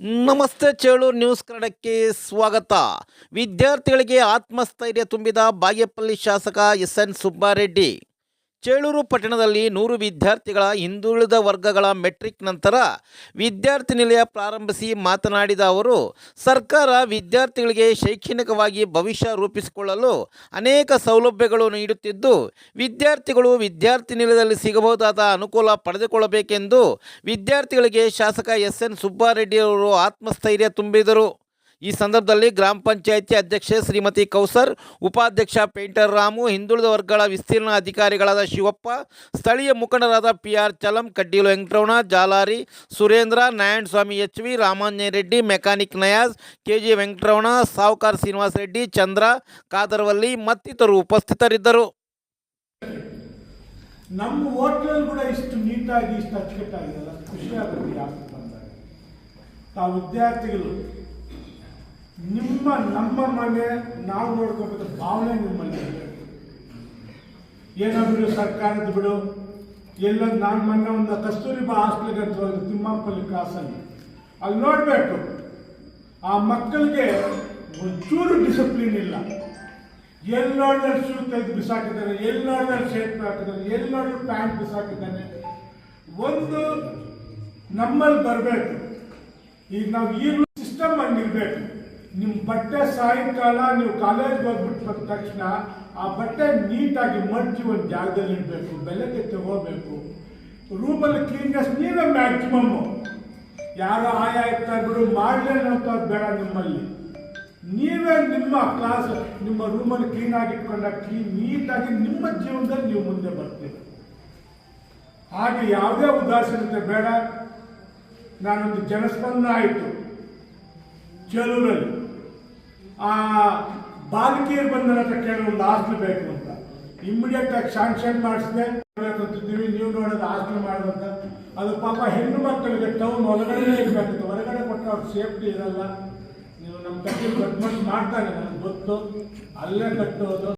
ನಮಸ್ತೆ ಚೇಳೂರು ನ್ಯೂಸ್ ಕನ್ನಡಕ್ಕೆ ಸ್ವಾಗತ. ವಿದ್ಯಾರ್ಥಿಗಳಿಗೆ ಆತ್ಮಸ್ಥೈರ್ಯ ತುಂಬಿದ ಬಾಗೇಪಲ್ಲಿ ಶಾಸಕ ಎಸ್ ಎನ್ ಸುಬ್ಬಾರೆಡ್ಡಿ. ಚೇಳೂರು ಪಟ್ಟಣದಲ್ಲಿ ನೂರು ವಿದ್ಯಾರ್ಥಿಗಳ ಹಿಂದುಳಿದ ವರ್ಗಗಳ ಮೆಟ್ರಿಕ್ ನಂತರ ವಿದ್ಯಾರ್ಥಿ ನಿಲಯ ಪ್ರಾರಂಭಿಸಿ ಮಾತನಾಡಿದ ಅವರು, ಸರ್ಕಾರ ವಿದ್ಯಾರ್ಥಿಗಳಿಗೆ ಶೈಕ್ಷಣಿಕವಾಗಿ ಭವಿಷ್ಯ ರೂಪಿಸಿಕೊಳ್ಳಲು ಅನೇಕ ಸೌಲಭ್ಯಗಳು ನೀಡುತ್ತಿದ್ದು, ವಿದ್ಯಾರ್ಥಿಗಳು ವಿದ್ಯಾರ್ಥಿ ನಿಲಯದಲ್ಲಿ ಸಿಗಬಹುದಾದ ಅನುಕೂಲ ಪಡೆದುಕೊಳ್ಳಬೇಕೆಂದು ವಿದ್ಯಾರ್ಥಿಗಳಿಗೆ ಶಾಸಕ ಎಸ್ ಎನ್ ಸುಬ್ಬಾರೆಡ್ಡಿ ಅವರು ಆತ್ಮಸ್ಥೈರ್ಯ ತುಂಬಿದರು. ಈ ಸಂದರ್ಭದಲ್ಲಿ ಗ್ರಾಮ ಪಂಚಾಯಿತಿ ಅಧ್ಯಕ್ಷೆ ಶ್ರೀಮತಿ ಕೌಸರ್, ಉಪಾಧ್ಯಕ್ಷ ಪೇಂಟರ್ ರಾಮು, ಹಿಂದುಳಿದ ವರ್ಗಗಳ ವಿಸ್ತೀರ್ಣ ಅಧಿಕಾರಿಗಳಾದ ಶಿವಪ್ಪ, ಸ್ಥಳೀಯ ಮುಖಂಡರಾದ P R Chalam, Kaddilu Venkataramana, Jalari Surendra Narayanaswamy H V Ramanjaya Reddy, mechanic Nayaz K G Venkataramana, Savukar Srinivasa Reddy, Chandra, Kadarvalli ಮತ್ತಿತರರು ಉಪಸ್ಥಿತರಿದ್ದರು. ನಮ್ಮ ಹೋಟ್ಲಲ್ಲಿ ಕೂಡ ಇಷ್ಟು ನೀಟಾಗಿ, ಇಷ್ಟು ಯಾಕೆ ತಾವು ವಿದ್ಯಾರ್ಥಿಗಳು ನಿಮ್ಮ, ನಮ್ಮ ಮನೆ ನಾವು ನೋಡ್ಕೋಬೇಕು ಭಾವನೆ ನಿಮ್ಮಲ್ಲಿ ಇರ್ಬೇಕು. ಏನೋ ಬಿಡು ಸರ್ಕಾರದ ಬಿಡು, ಎಲ್ಲ ನಾನು ಮೊನ್ನೆ ಒಂದು ಕಸ್ತೂರಿಬಾ ಹಾಸ್ಟೆಲ್ಗೆ ಅಂತ ಹೋದ್ರೆ, ತಿಮ್ಮಪ್ಪಲ್ಲಿ ಅಲ್ಲಿ ನೋಡಬೇಕು, ಆ ಮಕ್ಕಳಿಗೆ ಒಂಚೂರು ಡಿಸಿಪ್ಲಿನ್ ಇಲ್ಲ. ಎಲ್ಲಿ ಶೂ ತೆಗೆದು ಬಿಸಾಕಿದ್ದಾರೆ ಎಲ್ಲಿ ನೋಡಿದ್ರೆ ಶರ್ಟ್ ಹಾಕಿದ್ದಾನೆ ಎಲ್ಲಿ ಪ್ಯಾಂಟ್ ಬಿಸಾಕಿದ್ದಾನೆ ಒಂದು ನಮ್ಮಲ್ಲಿ ಬರಬೇಕು. ಈಗ ನಾವು ಈಗಲೂ ಸಿಸ್ಟಮ್ ಹಂಗಿರ್ಬೇಕು ನಿಮ್ಮ ಬಟ್ಟೆ ಸಾಯಂಕಾಲ ನೀವು ಕಾಲೇಜ್ ಹೋಗ್ಬಿಟ್ಟು ಬಂದ ತಕ್ಷಣ ಆ ಬಟ್ಟೆ ನೀಟಾಗಿ ಮಡ್ಚಿ ಒಂದು ಜಾಗದಲ್ಲಿ ಇಡಬೇಕು, ಬೆಳಗ್ಗೆ ತಗೋಬೇಕು. ರೂಮಲ್ಲಿ ಕ್ಲೀನ್ನೆಸ್ ನೀವೇ ಮ್ಯಾಕ್ಸಿಮಮ್ಮು ಯಾರೋ ಆಯಾ ಇರ್ತಾರೆ ಬಿಡು ಮಾಡಲೇನು ಅಂತ ಬೇಡ ನಿಮ್ಮಲ್ಲಿ. ನೀವೇ ನಿಮ್ಮ ಕ್ಲಾಸ್ ನಿಮ್ಮ ರೂಮಲ್ಲಿ ಕ್ಲೀನ್ ಆಗಿ ಇಟ್ಕೊಂಡಾಗ ಕ್ಲೀನ್ ನೀಟಾಗಿ ನಿಮ್ಮ ಜೀವನದಲ್ಲಿ ನೀವು ಮುಂದೆ ಬರ್ತೀರಿ. ಹಾಗೆ ಯಾವುದೇ ಉದಾಸೀನತೆ ಬೇಡ. ನಾನೊಂದು ಜನಸ್ಪಂದನ ಆಯಿತು. ಚಲೂರಲ್ಲಿ. ಆ ಬಾಲಕಿಯರು ಬಂದ ಅಂತ ಹತ್ರ ಕೇಳಿ ಒಂದು ಹಾಸ್ಟೆಲ್ ಬೇಕು ಅಂತ. ಇಮಿಡಿಯೇಟ್ ಆಗಿ ಶಾಂಕ್ಷನ್ ಮಾಡಿಸಿದೆ. ನೀವು ನೋಡೋದು ಹಾಸ್ಟೆಲ್ ಮಾಡೋದಂತ. ಅದು ಪಾಪ ಹೆಣ್ಣು ಮಕ್ಕಳಿಗೆ ಟೌನ್ ಒಳಗಡೆ ಇರಬೇಕಿತ್ತು ಹೊರಗಡೆ ಕೊಟ್ಟರೆ ಅವ್ರ ಸೇಫ್ಟಿ ಇರಲ್ಲ. ನೀವು ನಮ್ಮ ಕಟ್ಟಿ ಕಟ್ಮೆಂಟ್ ಮಾಡ್ತಾರೆ ನನಗೆ ಗೊತ್ತು. ಅಲ್ಲೇ ಕಟ್ಟೋದು.